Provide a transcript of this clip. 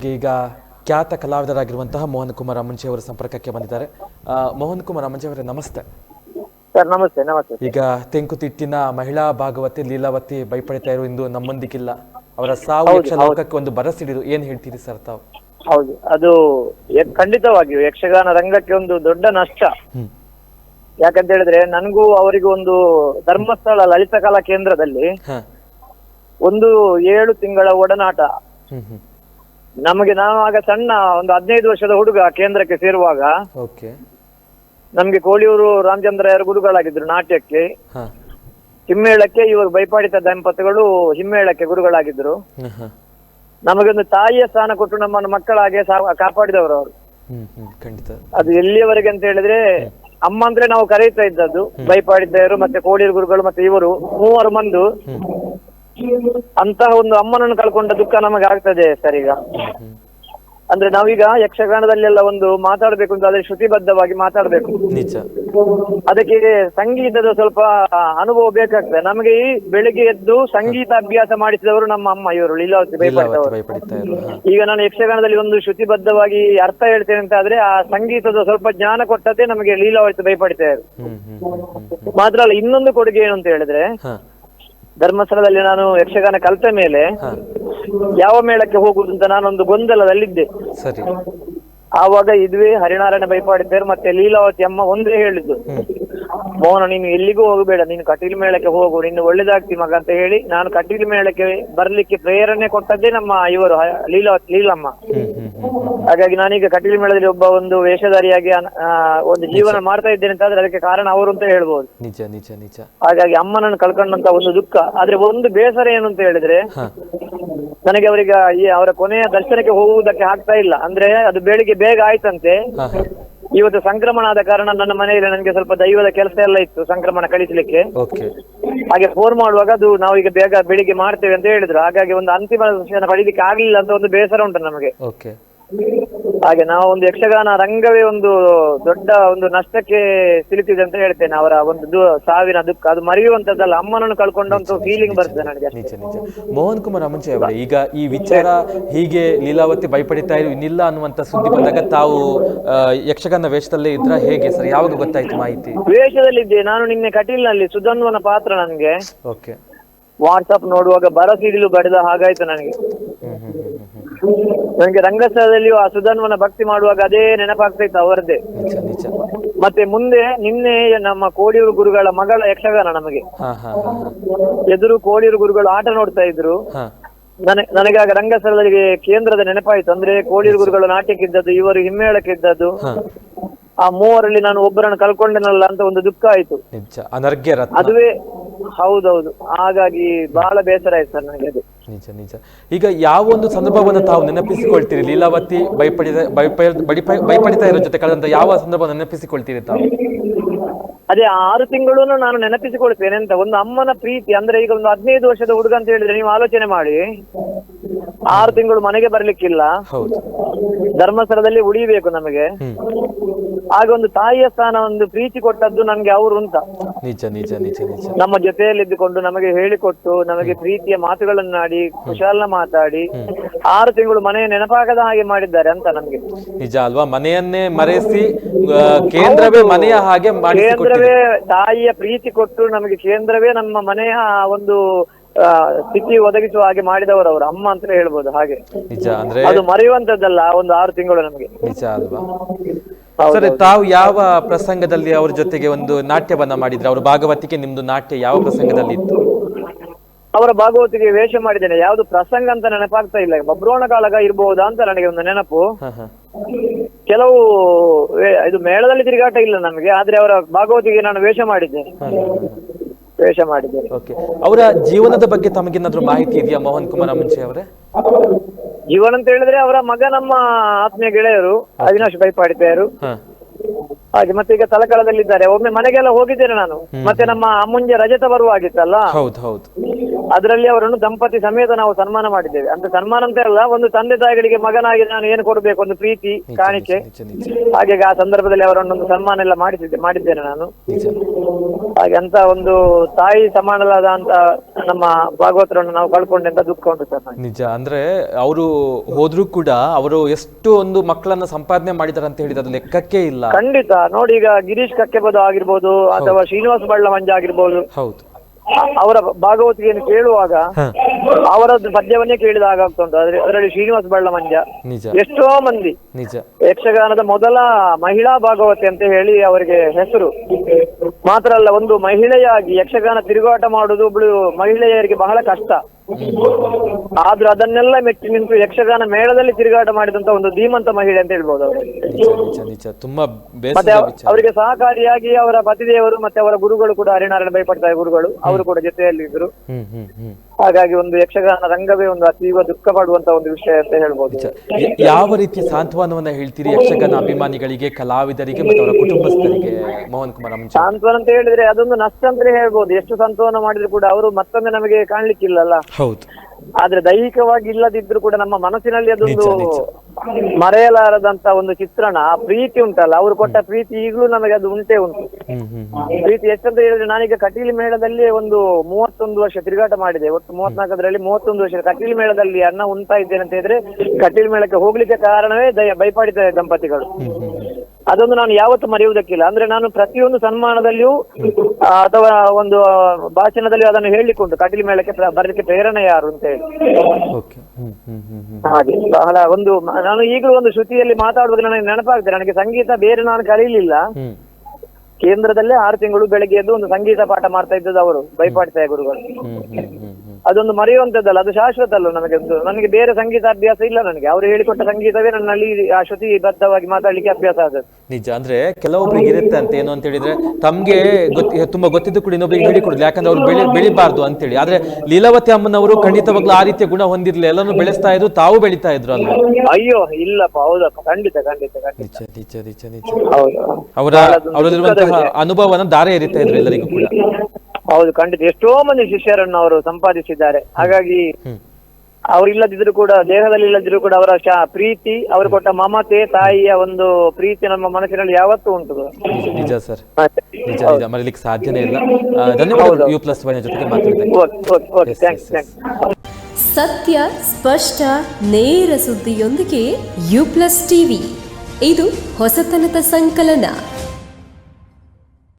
ಈಗ ಖ್ಯಾತ ಕಲಾವಿದರಾಗಿರುವಂತಹ ಮೋಹನ್ ಕುಮಾರ್ ಅಮ್ಮಂಜಿ ಅವರ ಸಂಪರ್ಕಕ್ಕೆ ಬಂದಿದ್ದಾರೆ. ಮೋಹನ್ ಕುಮಾರ್ ಅಮ್ಮಂಜಿ ಅವರೇ ನಮಸ್ತೆ. ಸರ್ ನಮಸ್ತೆ ನಮಸ್ತೆ. ಈಗ ತೆಂಕುತಿಟ್ಟಿನ ಮಹಿಳಾ ಭಾಗವತಿ ಲೀಲಾವತಿ ಭಯಪಡಿತಾ ಇರೋ ಇಂದು ನಮ್ಮೊಂದಿಗಿಲ್ಲ. ಅವರ ಸಾವು ಯಕ್ಷ ಲೋಕಕ್ಕೆ ಒಂದು ಬರಸಿಡಿದು ಏನ್ ಹೇಳ್ತೀರಿ ಸರ್ ತಾವು? ಹೌದು ಅದು ಖಂಡಿತವಾಗಿಯೂ ಯಕ್ಷಗಾನ ರಂಗಕ್ಕೆ ಒಂದು ದೊಡ್ಡ ನಷ್ಟ. ಯಾಕಂತ ಹೇಳಿದ್ರೆ ನನಗೂ ಅವರಿಗೂ ಒಂದು ಧರ್ಮಸ್ಥಳ ಲಲಿತ ಕಲಾ ಕೇಂದ್ರದಲ್ಲಿ ಒಂದು ಏಳು ತಿಂಗಳ ಒಡನಾಟ. ಹ್ಮ್ ಹ್ಮ್. ನಮಗೆ ನಾನು ಆಗ ಸಣ್ಣ ಒಂದು ಹದಿನೈದು ವರ್ಷದ ಹುಡುಗ ಕೇಂದ್ರಕ್ಕೆ ಸೇರುವಾಗ ಓಕೆ. ನಮ್ಗೆ ಕೋಳಿಯೂರು ಯಾರು ಗುರುಗಳಾಗಿದ್ರು ನಾಟ್ಯಕ್ಕೆ. ಹ. ಹಿಮ್ಮೇಳಕ್ಕೆ ಇವರು ಬೈಪಾಡಿತ ದಂಪತಿಗಳು ಹಿಮ್ಮೇಳಕ್ಕೆ ಗುರುಗಳಾಗಿದ್ರು. ಹ. ನಮಗೊಂದು ತಾಯಿಯ ಸ್ಥಾನ ಕೊಟ್ಟು ನಮ್ಮನ್ನು ಮಕ್ಕಳಾಗೆ ಸಾ- ಕಾಪಾಡಿದವರು ಅವರು. ಹ್ಮ್ ಹ್ಮ್ ಖಂಡಿತ. ಅದು ಎಲ್ಲಿಯವರೆಗೆ ಅಂತ ಹೇಳಿದ್ರೆ ಅಮ್ಮ ಅಂದ್ರೆ ನಾವು ಕರೀತಾ ಇದ್ದದ್ದು ಬೈಪಾಡಿದ್ದವರು ಮತ್ತೆ ಕೋಳಿಯೂರು ಗುರುಗಳು ಮತ್ತೆ ಇವರು ಮೂವರು ಮಂದು. ಅಂತಹ ಒಂದು ಅಮ್ಮನನ್ನು ಕಳ್ಕೊಂಡ ದುಃಖ ನಮಗೆ ಆಗ್ತದೆ ಸರ್ ಈಗ. ಅಂದ್ರೆ ನಾವೀಗ ಯಕ್ಷಗಾನದಲ್ಲೆಲ್ಲ ಒಂದು ಮಾತಾಡ್ಬೇಕು ಅಂತ ಆದ್ರೆ ಶ್ರುತಿಬದ್ಧವಾಗಿ ಮಾತಾಡ್ಬೇಕು. ನಿಜ. ಅದಕ್ಕೆ ಸಂಗೀತದ ಸ್ವಲ್ಪ ಅನುಭವ ಬೇಕಾಗ್ತದೆ. ನಮಗೆ ಈ ಬೆಳಿಗ್ಗೆ ಎದ್ದು ಸಂಗೀತ ಅಭ್ಯಾಸ ಮಾಡಿಸಿದವರು ನಮ್ಮ ಅಮ್ಮ ಇವರು ಲೀಲಾವತಿ ಈಗ ನಾನು ಯಕ್ಷಗಾನದಲ್ಲಿ ಒಂದು ಶ್ರುತಿಬದ್ಧವಾಗಿ ಅರ್ಥ ಹೇಳ್ತೇನೆ ಅಂತ ಆದ್ರೆ ಆ ಸಂಗೀತದ ಸ್ವಲ್ಪ ಜ್ಞಾನ ಕೊಟ್ಟದ್ದೇ ನಮಗೆ ಲೀಲಾವತಿ ಭಯಪಡ್ತಾ ಮಾತ್ರ ಅಲ್ಲ ಇನ್ನೊಂದು ಕೊಡುಗೆ ಏನು ಅಂತ ಹೇಳಿದ್ರೆ ಧರ್ಮಸ್ಥಳದಲ್ಲಿ ನಾನು ಯಕ್ಷಗಾನ ಕಲಿತ ಮೇಲೆ ಹ. ಯಾವ ಮೇಳಕ್ಕೆ ಹೋಗುದು ಅಂತ ನಾನೊಂದು ಗೊಂದಲದಲ್ಲಿದ್ದೆ. ಸರಿ. ಆವಾಗ ಇದುವೇ ಹರಿನಾರಾಯಣ ಬೈಪಾಡಿದ್ದರು ಮತ್ತೆ ಲೀಲಾವತಿ ಅಮ್ಮ ಒಂದೇ ಹೇಳಿದ್ದು. ಮೋಹನ ನೀನು ಎಲ್ಲಿಗೂ ಹೋಗಬೇಡ ನೀನು ಕಟೀಲ್ ಮೇಳಕ್ಕೆ ಹೋಗು ನೀನು ಒಳ್ಳೇದಾಗ್ತಿ ಮಗ ಅಂತ ಹೇಳಿ ನಾನು ಕಟೀಲ್ ಮೇಳಕ್ಕೆ ಬರ್ಲಿಕ್ಕೆ ಪ್ರೇರಣೆ ಕೊಟ್ಟದ್ದೇ ನಮ್ಮ ಇವರು ಲೀಲಾ ಲೀಲಮ್ಮ. ಹಾಗಾಗಿ ನಾನೀಗ ಕಟೀಲ್ ಮೇಳದಲ್ಲಿ ಒಬ್ಬ ಒಂದು ವೇಷಧಾರಿಯಾಗಿ ಒಂದು ಜೀವನ ಮಾಡ್ತಾ ಇದ್ದೇನೆ ಅಂತ ಆದ್ರೆ ಅದಕ್ಕೆ ಕಾರಣ ಅವರು ಅಂತ ಹೇಳ್ಬೋದು. ನಿಜ ನಿಜ ನಿಜ. ಹಾಗಾಗಿ ಅಮ್ಮನನ್ನು ಕಳ್ಕೊಂಡಂತ ಒಂದು ದುಃಖ. ಆದ್ರೆ ಒಂದು ಬೇಸರ ಏನು ಅಂತ ಹೇಳಿದ್ರೆ ನನಗೆ ಅವರಿಗೆ ಅವರ ಕೊನೆಯ ದರ್ಶನಕ್ಕೆ ಹೋಗುವುದಕ್ಕೆ ಆಗ್ತಾ ಇಲ್ಲ. ಅಂದ್ರೆ ಅದು ಬೆಳಿಗ್ಗೆ ಬೇಗ ಆಯ್ತಂತೆ. ಇವತ್ತು ಸಂಕ್ರಮಣ ಆದ ಕಾರಣ ನನ್ನ ಮನೆಯಲ್ಲಿ ನನಗೆ ಸ್ವಲ್ಪ ದೈವದ ಕೆಲಸ ಎಲ್ಲ ಇತ್ತು ಸಂಕ್ರಮಣ ಕಳಿಸ್ಲಿಕ್ಕೆ. ಓಕೆ. ಹಾಗೆ ಫೋನ್ ಮಾಡುವಾಗ ಅದು ನಾವು ಈಗ ಬೇಗ ಬೆಳಿಗ್ಗೆ ಮಾಡ್ತೇವೆ ಅಂತ ಹೇಳಿದ್ರು. ಹಾಗಾಗಿ ಒಂದು ಅಂತಿಮ ಪಡೀಲಿಕ್ಕೆ ಆಗ್ಲಿಲ್ಲ ಅಂತ ಒಂದು ಬೇಸರ ಉಂಟು ನಮಗೆ. ಓಕೆ. ಹಾಗೆ ನಾವು ಒಂದು ಯಕ್ಷಗಾನ ರಂಗವೇ ಒಂದು ದೊಡ್ಡ ಒಂದು ನಷ್ಟಕ್ಕೆ ಸಿಲುಕಿದೆ ಅಂತ ಹೇಳ್ತೇನೆ ಅವರ ಒಂದು ಸಾವಿನ ದುಃಖ. ಅದು ಮರೆಯುವಂತದ್ದಲ್ಲ ಅಮ್ಮನನ್ನು ಕಳ್ಕೊಂಡಂತ ಫೀಲಿಂಗ್ ಬರ್ತದೆ ನನಗೆ ನಿಜ ನಿಜ. ಮೋಹನ್ ಕುಮಾರ್ ಅವರೇ ಈಗ ಈ ವಿಚಾರ ಹೀಗೆ ಲೀಲಾವತಿ ಭಯಪಡಿತಾ ಇರು ಇನ್ನಿಲ್ಲ ಅನ್ನುವಂತ ಸುದ್ದಿ ಬಂದಾಗ ತಾವು ಯಕ್ಷಗಾನ ವೇಷದಲ್ಲೇ ಇದ್ರ ಹೇಗೆ ಸರ್? ಯಾವಾಗ ಗೊತ್ತಾಯ್ತು ಮಾಹಿತಿ? ವೇಷದಲ್ಲಿದ್ದೆ ನಾನು ನಿನ್ನೆ ಕಟೀಲ್ನಲ್ಲಿ ಸುಧನ್ವನ ಪಾತ್ರ ನನಗೆ. ಓಕೆ. ವಾಟ್ಸಪ್ ನೋಡುವಾಗ ಬರಸಿಡಿಲು ಬಡಿದ ಹಾಗಾಯ್ತು ನನಗೆ. ನನಗೆ ರಂಗಸ್ಥಳದಲ್ಲಿಯೂ ಆ ಸುಧನ್ವನ ಭಕ್ತಿ ಮಾಡುವಾಗ ಅದೇ ನೆನಪಾಗ್ತಾ ಇತ್ತು ಅವರದ್ದೇ ಮತ್ತೆ ಮುಂದೆ ನಿನ್ನೆ ನಮ್ಮ ಕೋಡಿಯೂರು ಗುರುಗಳ ಮಗಳ ಯಕ್ಷಗಾನ ನಮಗೆ. ಎದುರು ಕೋಡಿಯೂರು ಗುರುಗಳು ಆಟ ನೋಡ್ತಾ ಇದ್ರು. ನನಗಾಗ ರಂಗಸ್ಥಳದಲ್ಲಿ ಕೇಂದ್ರದ ನೆನಪಾಯ್ತು. ಅಂದ್ರೆ ಕೋಡಿಯೂರು ಗುರುಗಳು ನಾಟ್ಯಕ್ಕಿದ್ದದ್ದು ಇವರು ಹಿಮ್ಮೇಳಕ್ಕಿದ್ದದ್ದು. ಆ ಮೂವರಲ್ಲಿ ನಾನು ಒಬ್ಬರನ್ನು ಕಳ್ಕೊಂಡೆನಲ್ಲ ಅಂತ ಒಂದು ದುಃಖ ಆಯ್ತು. ಅದುವೇ ಹೌದೌದು. ಹಾಗಾಗಿ ಬಹಳ ಬೇಸರ ಆಯ್ತು ಸರ್ ನನಗೆ ಅದು. ನಿಜ ನಿಜ ಈಗ ಯಾವ ಒಂದು ಸಂದರ್ಭವನ್ನು ತಾವು ನೆನಪಿಸಿಕೊಳ್ತೀರಿ ಲೀಲಾವತಿ ಭಯಪಡಿದ ಭಯಪ ಭಯಪಡಿತಾ ಇರೋ ಜೊತೆ ಕಳೆದಂತ ಯಾವ ಸಂದರ್ಭ ನೆನಪಿಸಿಕೊಳ್ತೀರಿ ತಾವು? ಅದೇ ಆರು ತಿಂಗಳು ನಾನು ನೆನಪಿಸಿಕೊಳ್ತೇನೆ ಅಂತ, ಒಂದು ಅಮ್ಮನ ಪ್ರೀತಿ, ಅಂದ್ರೆ ಈಗ ಒಂದು ಹದಿನೈದು ವರ್ಷದ ಹುಡುಗ ಅಂತ ಹೇಳಿದ್ರೆ ನೀವು ಆಲೋಚನೆ ಮಾಡಿ. ಆರು ತಿಂಗಳು ಮನೆಗೆ ಬರ್ಲಿಕ್ಕಿಲ್ಲ. ಹೌದು. ಧರ್ಮಸ್ಥಳದಲ್ಲಿ ಉಳಿಬೇಕು ನಮಗೆ. ಆಗ ಒಂದು ತಾಯಿಯ ಸ್ಥಾನ ಒಂದು ಪ್ರೀತಿ ಕೊಟ್ಟದ್ದು ನಮ್ಗೆ ಅವರು ಅಂತ. ನಿಜ ನಿಜ ನಿಜ ನಿಜ. ನಮ್ಮ ಜೊತೆಯಲ್ಲಿದ್ದುಕೊಂಡು ನಮಗೆ ಹೇಳಿಕೊಟ್ಟು ನಮಗೆ ಪ್ರೀತಿಯ ಮಾತುಗಳನ್ನಾಡಿ ಕುಶಾಲನ ಮಾತಾಡಿ ಆರು ತಿಂಗಳು ಮನೆಯ ನೆನಪಾಗದ ಹಾಗೆ ಮಾಡಿದ್ದಾರೆ ಅಂತ ನಮ್ಗೆ. ನಿಜ ಅಲ್ವಾ? ಮನೆಯನ್ನೇ ಮರೆಸಿ ಆ, ಕೇಂದ್ರವೇ ಮನೆಯ ಹಾಗೆ ಮಾಡಿಸಿಕೊಟ್ಟಿದೆ. ಕೇಂದ್ರವೇ ತಾಯಿಯ ಪ್ರೀತಿ ಕೊಟ್ಟು ನಮಗೆ ಕೇಂದ್ರವೇ ನಮ್ಮ ಮನೆಯ ಒಂದು ಸ್ಥಿತಿ ಒದಗಿಸುವ ಹಾಗೆ ಮಾಡಿದವರು ಅವರು ಅಮ್ಮ ಅಂತ ಹೇಳ್ಬೋದು ಹಾಗೆ. ನಿಜ ಅಂದ್ರೆ ಅದು ಮರೆಯುವಂತದ್ದಲ್ಲ ಒಂದು ಆರು ತಿಂಗಳು ನಮಗೆ. ನಿಜ ಅಲ್ವಾ? ಹೌದು, ಸರಿ ತಾವು ಯಾವ ಪ್ರಸಂಗದಲ್ಲಿ ಅವ್ರ ಜೊತೆಗೆ ಒಂದು ನಾಟ್ಯವನ್ನ ಮಾಡಿದ್ರೆ? ಅವ್ರ ಭಾಗವತಿಕೆ ನಿಮ್ದು ನಾಟ್ಯ ಯಾವ ಪ್ರಸಂಗದಲ್ಲಿ ಇತ್ತು? ಅವರ ಭಾಗವತಿಗೆ ವೇಷ ಮಾಡಿದ್ದೇನೆ. ಯಾವ್ದು ಪ್ರಸಂಗ ಅಂತ ನೆನಪಾಗ್ತಾ ಇಲ್ಲ. ಬಬ್ರೋಣ ಕಾಲಗ ಇರಬಹುದಾ ಅಂತ ನನಗೆ ಒಂದು ನೆನಪು. ಕೆಲವು ಇದು ಮೇಳದಲ್ಲಿ ತಿರುಗಾಟ ಇಲ್ಲ ನಮಗೆ ಆದ್ರೆ ಅವರ ಭಾಗವತಿಗೆ ನಾನು ವೇಷ ಮಾಡಿದ್ದೇನೆ ವೇಷ ಮಾಡಿದ್ದೇನೆ ಓಕೆ. ಅವರ ಜೀವನದ ಬಗ್ಗೆ ತಮಗೇನಾದ್ರೂ ಮಾಹಿತಿ ಇದೆಯಾ ಮೋಹನ್ ಕುಮಾರ ಮುಂಚೆ ಅವರೇ? ಜೀವನ ಅಂತ ಹೇಳಿದ್ರೆ ಅವರ ಮಗ ನಮ್ಮ ಆತ್ಮೀಯ ಗೆಳೆಯರು ಅವಿನಾಶ್ ಬೈಪಾಡಿತೆಯರು ಹಾಗೆ ಮತ್ತೆ ಈಗ ತಲಕಳದಲ್ಲಿದ್ದಾರೆ. ಒಮ್ಮೆ ಮನೆಗೆಲ್ಲ ಹೋಗಿದ್ದೇನೆ ನಾನು. ಮತ್ತೆ ನಮ್ಮ ಅಮ್ಮುಂಜೆ ರಜತ ಬರುವಾಗಿತ್ತಲ್ಲ? ಹೌದು ಹೌದು. ಅದರಲ್ಲಿ ಅವರನ್ನು ದಂಪತಿ ಸಮೇತ ನಾವು ಸನ್ಮಾನ ಮಾಡಿದ್ದೇವೆ. ಅಂತ ಸನ್ಮಾನ ಅಂತ ಅಲ್ಲ ಒಂದು ತಂದೆ ತಾಯಿಗಳಿಗೆ ಮಗನಾಗಿ ನಾನು ಏನು ಕೊಡಬೇಕು ಒಂದು ಪ್ರೀತಿ ಕಾಣಿಕೆ. ಹಾಗೆ ಆ ಸಂದರ್ಭದಲ್ಲಿ ಅವರನ್ನೊಂದು ಸನ್ಮಾನ ಎಲ್ಲ ಮಾಡಿಸಿದ್ದೆ ಮಾಡಿದ್ದೇನೆ ನಾನು. ಹಾಗೆ ಅಂತ ಒಂದು ತಾಯಿ ಸಮಾನಲಾದ ಅಂತ ನಮ್ಮ ಭಾಗವತರನ್ನು ನಾವು ಕಳ್ಕೊಂಡೆ ಅಂತ ದುಃಖ ಉಂಟು ಸರ್ ನಿಜ ಅಂದ್ರೆ ಅವರು ಹೋದ್ರೂ ಕೂಡ ಅವರು ಎಷ್ಟು ಒಂದು ಮಕ್ಕಳನ್ನ ಸಂಪಾದನೆ ಮಾಡಿದಾರೆ ಅಂತ ಹೇಳಿದ್ರೆ ಅದು ಲೆಕ್ಕಕ್ಕೆ ಇಲ್ಲ. ಖಂಡಿತ. ನೋಡಿ ಈಗ ಗಿರೀಶ್ ಕಕ್ಕೆಬದು ಆಗಿರ್ಬೋದು ಅಥವಾ ಶ್ರೀನಿವಾಸ ಬಳ್ಳ ಮಂಜ ಆಗಿರ್ಬೋದು. ಹೌದು. ಅವರ ಭಾಗವತಿಗೆಯನ್ನು ಕೇಳುವಾಗ ಅವರದ್ದು ಪದ್ಯವನ್ನೇ ಕೇಳಿದಾಗ ಹಾಗಾಗ್ತಾ ಉಂಟು. ಅದ್ರ- ಅದರಲ್ಲಿ ಶ್ರೀನಿವಾಸ ಬಳ್ಳ ಮಂಜ ನಿಜ. ಎಷ್ಟೋ ಮಂದಿ. ನಿಜ. ಯಕ್ಷಗಾನದ ಮೊದಲ ಮಹಿಳಾ ಭಾಗವತಿ ಅಂತ ಹೇಳಿ ಅವರಿಗೆ ಹೆಸರು. ಮಾತ್ರ ಅಲ್ಲ ಒಂದು ಮಹಿಳೆಯಾಗಿ ಯಕ್ಷಗಾನ ತಿರುಗಾಟ ಮಾಡುವುದು ಒಬ್ಳು ಮಹಿಳೆಯರಿಗೆ ಬಹಳ ಕಷ್ಟ. ಆದ್ರೂ ಅದನ್ನೆಲ್ಲ ಮೆಚ್ಚಿ ನಿಂತು ಯಕ್ಷಗಾನ ಮೇಳದಲ್ಲಿ ತಿರುಗಾಟ ಮಾಡಿದಂತ ಒಂದು ಧೀಮಂತ ಮಹಿಳೆ ಅಂತ ಹೇಳ್ಬೋದು ಅವರು. ನಿಜ ನಿಜ ನಿಜ. ತುಂಬಾ ಮತ್ತೆ ಬೇಸರದ ಅವ- ವಿಚಾರ. ಅವರಿಗೆ ಸಹಕಾರಿಯಾಗಿ ಅವರ ಪತಿದೇವರು ಮತ್ತೆ ಅವರ ಗುರುಗಳು ಕೂಡ ಹರಿನಾರಾಯಣ ಭಯಪಡ್ತಾರೆ ಗುರುಗಳು ಅವರು ಕೂಡ ಜೊತೆಯಲ್ಲಿ ಇದ್ರು ಹ್ಮ್ ಹ್ಮ್ ಹ್ಮ್. ಹಾಗಾಗಿ ಒಂದು ಯಕ್ಷಗಾನ ರಂಗವೇ ಒಂದು ಅತೀವ ದುಃಖ ಪಡುವಂತ ಒಂದು ವಿಷಯ ಅಂತ ಹೇಳ್ಬೋದು. ಯಾವ ರೀತಿಯ ಸಾಂತ್ವನವನ್ನ ಹೇಳ್ತೀರಿ ಯಕ್ಷಗಾನ ಅಭಿಮಾನಿಗಳಿಗೆ ಕಲಾವಿದರಿಗೆ ಮತ್ತು ಅವರ ಕುಟುಂಬಸ್ಥರಿಗೆ? ಮೋಹನ್ ಕುಮಾರ್ ಸಾಂತ್ವನ ಅಂತ ಹೇಳಿದ್ರೆ ಅದೊಂದು ನಷ್ಟ ಅಂತಲೇ ಹೇಳ್ಬೋದು. ಎಷ್ಟು ಸಾಂತ್ವನ ಮಾಡಿದ್ರು ಕೂಡ ಅವರು ಮತ್ತೊಮ್ಮೆ ನಮಗೆ ಕಾಣ್ಲಿಕ್ಕಿಲ್ಲಲ್ಲ. ಹೌದು. ಆದ್ರೆ ದೈಹಿಕವಾಗಿ ಇಲ್ಲದಿದ್ರು ಕೂಡ ನಮ್ಮ ಮನಸ್ಸಿನಲ್ಲಿ ಅದೊಂದು. ಮರೆಯಲಾರದಂತ ಒಂದು ಚಿತ್ರಣ ಆ ಪ್ರೀತಿ ಉಂಟಲ್ಲ ಅವರು ಕೊಟ್ಟ ಪ್ರೀತಿ ಈಗಲೂ ನಮಗೆ ಅದು ಉಂಟೇ ಉಂಟು. ಪ್ರೀತಿ ಎಷ್ಟಂತ ಹೇಳಿದ್ರೆ ನಾನೀಗ ಕಟೀಲು ಮೇಳದಲ್ಲಿ ಒಂದು ಮೂವತ್ತೊಂದು ವರ್ಷ ತಿರುಗಾಟ ಮಾಡಿದೆ. ಒಟ್ಟು ಮೂವತ್ನಾಲ್ಕರಲ್ಲಿ ಮೂವತ್ತೊಂದು ವರ್ಷ ಕಟೀಲು ಮೇಳದಲ್ಲಿ ಅನ್ನ ಉಂಟಾ ಇದ್ದೇನೆ ಅಂತ ಹೇಳಿದ್ರೆ ಕಟೀಲ್ ಮೇಳಕ್ಕೆ ಹೋಗ್ಲಿಕ್ಕೆ ಕಾರಣವೇ ದಯ ಬೈಪಾಡಿದ ದಂಪತಿಗಳು. ಅದೊಂದು ನಾನು ಯಾವತ್ತೂ ಮರೆಯುವುದಕ್ಕಿಲ್ಲ. ಅಂದ್ರೆ ನಾನು ಪ್ರತಿಯೊಂದು ಸನ್ಮಾನದಲ್ಲಿಯೂ ಅಥವಾ ಒಂದು ಭಾಷಣದಲ್ಲಿಯೂ ಅದನ್ನು ಹೇಳಿಕೊಂಡು ಕಟೀಲ್ ಮೇಳಕ್ಕೆ ಬರಲಿಕ್ಕೆ ಪ್ರೇರಣೆ ಯಾರು ಅಂತ ಹೇಳಿ. ಹಾಗೆ ಬಹಳ ಒಂದು ನಾನು ಈಗಲೂ ಒಂದು ಶ್ರುತಿಯಲ್ಲಿ ಮಾತಾಡುವಾಗ ನನಗೆ ನೆನಪಾಗ್ತದೆ. ನನಗೆ ಸಂಗೀತ ಬೇರೆ ನಾನು ಕಲೀಲಿಲ್ಲ. ಕೇಂದ್ರದಲ್ಲೇ ಆರು ತಿಂಗಳು ಬೆಳಗ್ಗೆ ಎದ್ದು ಒಂದು ಸಂಗೀತ ಪಾಠ ಮಾಡ್ತಾ ಇದ್ದದ್ದು ಅವರು ಭಯಪಾಡ್ತಾ ಗುರುಗಳು. ಅದೊಂದು ಮರೆಯುವಂತದ್ದಲ್ಲ ಅದು ಶಾಶ್ವತ ಅಲ್ಲ ನನಗೆ ನನಗೆ ಬೇರೆ ಸಂಗೀತ ಅಭ್ಯಾಸ ಇಲ್ಲ ನನಗೆ. ಅವರು ಹೇಳಿಕೊಟ್ಟ ಸಂಗೀತವೇ ನನ್ನಲ್ಲಿ ಆ ಶ್ರುತಿ ಬದ್ಧವಾಗಿ ಮಾತಾಡ್ಲಿಕ್ಕೆ ಅಭ್ಯಾಸ ಆದದ್ದು. ನಿಜ ಅಂದ್ರೆ ಕೆಲವೊಬ್ರಿಗೆ ಇರುತ್ತೆ ಅಂತ ಏನು ಅಂತ ಹೇಳಿದ್ರೆ ತಮ್ಗೆ ತುಂಬಾ ಗೊತ್ತಿದ್ದು ಕೂಡ ಇನ್ನೊಬ್ಬರಿಗೆ ಹೇಳಿಕೊಡುದು ಯಾಕಂದ್ರೆ ಅವ್ರು ಬೆಳಿ ಬೆಳಿಬಾರ್ದು ಅಂತೇಳಿ. ಆದ್ರೆ ಲೀಲಾವತಿ ಅಮ್ಮನವರು ಖಂಡಿತವಾಗ್ಲೂ ಆ ರೀತಿಯ ಗುಣ ಹೊಂದಿರ್ಲಿಲ್ಲ. ಎಲ್ಲಾನು ಬೆಳೆಸ್ತಾ ಇದ್ರು ತಾವು ಬೆಳಿತಾ ಇದ್ರು ಅಲ್ಲ ಅಯ್ಯೋ ಇಲ್ಲಪ್ಪ ಹೌದಪ್ಪ. ಖಂಡಿತ ಖಂಡಿತ ಖಂಡಿತ. ನಿಜ ನಿಜ ನಿಜ ನಿಜ. ಅವರ ಬಹಳ ಅನುಭವನ ದಾರೆ ಎರಿತಾ ಇದ್ರು ಎಲ್ಲರಿಗೂ ಕೂಡ. ಹೌದು ಖಂಡಿತ. ಎಷ್ಟೋ ಮಂದಿ ಶಿಷ್ಯರನ್ನು ಅವರು ಸಂಪಾದಿಸಿದ್ದಾರೆ. ಹಾಗಾಗಿ ಅವರಿಲ್ಲದಿದ್ರು ಅವ್ರು ಇಲ್ಲದಿದ್ರು ಕೂಡ ದೇಹದಲ್ಲಿ ಇಲ್ಲದಿದ್ರು ಕೂಡ ಅವರ ಶಾ ಪ್ರೀತಿ ಅವರು ಕೊಟ್ಟ ಮಮತೆ ತಾಯಿಯ ಒಂದು ಪ್ರೀತಿ ನಮ್ಮ ಮನಸ್ಸಿನಲ್ಲಿ ಯಾವತ್ತೂ ಉಂಟು ನಿಜ ಸರ್. ನಿಜ ನಿಜ. ಮರೀಲಿಕ್ಕೆ ಸಾಧ್ಯನೇ ಇಲ್ಲ. ಧನ್ಯವಾದ ಯು ಪ್ಲಸ್ ವೈನ ಜೊತೆಗೆ ಮಾತಾಡಿದ್ದಕ್ಕೆ okay okay okay. Thanks yes, yes. Thanks ಸತ್ಯ ಸ್ಪಷ್ಟ ನೇರ ಸುದ್ದಿಯೊಂದಿಗೆ ಯು ಪ್ಲಸ್ ಟಿವಿ ಇದು ಹೊಸತನದ ಸಂಕಲನ.